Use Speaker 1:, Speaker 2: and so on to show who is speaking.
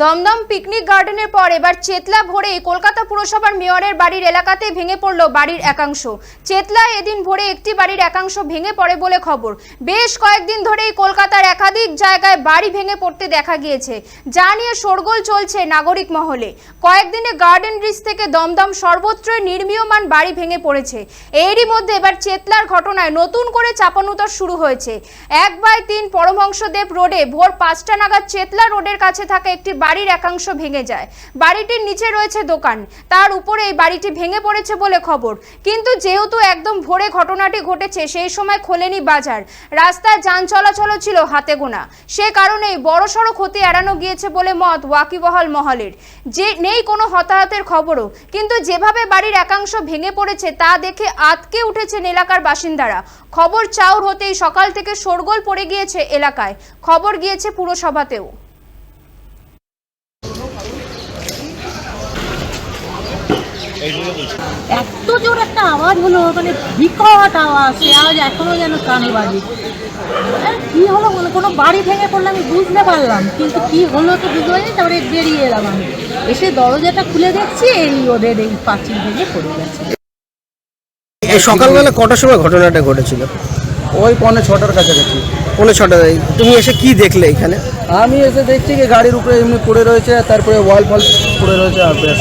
Speaker 1: Dumdum picnic গার্ডেনের পর এবার চেতলা ভোরে কলকাতা পুরসভার মেয়রের বাড়ির এলাকাতে ভেঙে পড়ল বাড়ির একাংশ। চেতলায় এদিন ভোরে একটি বাড়ির একাংশ ভেঙে পড়ে বলে খবর। বেশ কয়েকদিন ধরেই কলকাতার একাধিক জায়গায় বাড়ি ভেঙে পড়তে দেখা গিয়েছে। যা নিয়ে শোরগোল চলছে নাগরিক মহলে। কয়েকদিনে গার্ডেন ব্রিজ থেকে দমদম সর্বত্রই নির্মীয়মান বাড়ি ভেঙে পড়েছে। এরই মধ্যে এবার চেতলার ঘটনায় নতুন করে চাপানুতর শুরু হয়েছে। এক বাই তিন পরমহংসদেব রোডে ভোর পাঁচটা নাগাদ চেতলা রোডের কাছে থাকা একটি বাড়ির একাংশ ভেঙে যায়। বাড়িটির নিচে রয়েছে দোকান। তার উপরে এই বাড়িটি ভেঙে পড়েছে বলে খবর। কিন্তু যেহেতু একদম ভোরে ঘটনাটি ঘটেছে, সেই সময় খোলেনি বাজার। রাস্তায় যান চলাচলও ছিল হাতে গোনা। সে কারণেই বড়সড় ক্ষতি এড়ানো গিয়েছে বলে মত ওয়াকিবহল মহলের। যে নেই কোনো হতাহতের খবরও। কিন্তু যেভাবে বাড়ির একাংশ ভেঙে পড়েছে, তা দেখে আতকে উঠেছেন এলাকার বাসিন্দারা। খবর চাউর হতেই সকাল থেকে শোরগোল পড়ে গিয়েছে এলাকায়। খবর গিয়েছে পুরসভাতেও।
Speaker 2: এত জোর একটা আওয়াজ হলো মানে বিকট আওয়াজ সে আওয়াজ এখনও যেন কানে বাজে। কি হলো মানে কোনো বাড়ি ভেঙে পড়লে আমি বুঝতে পারলাম কিন্তু কি হলো তো বুঝতে পারিনি তারপরে বেরিয়ে এলাম আমি। এসে দরজাটা খুলে দেখছি এই ওদের এই পাঁচিল ভেঙে পড়ে গেছে।
Speaker 3: এই সকালবেলা কটার সময় ঘটনাটা ঘটেছিল?
Speaker 4: ওই পৌনে ছটার কাছাকাছি।
Speaker 3: পৌনে ছটায় তুমি এসে কি দেখলে এখানে?
Speaker 4: আমি এসে দেখছি কি গাড়ির উপরে এমনি পড়ে রয়েছে তারপরে ওয়াল ফল পড়ে রয়েছে আর ব্যাস।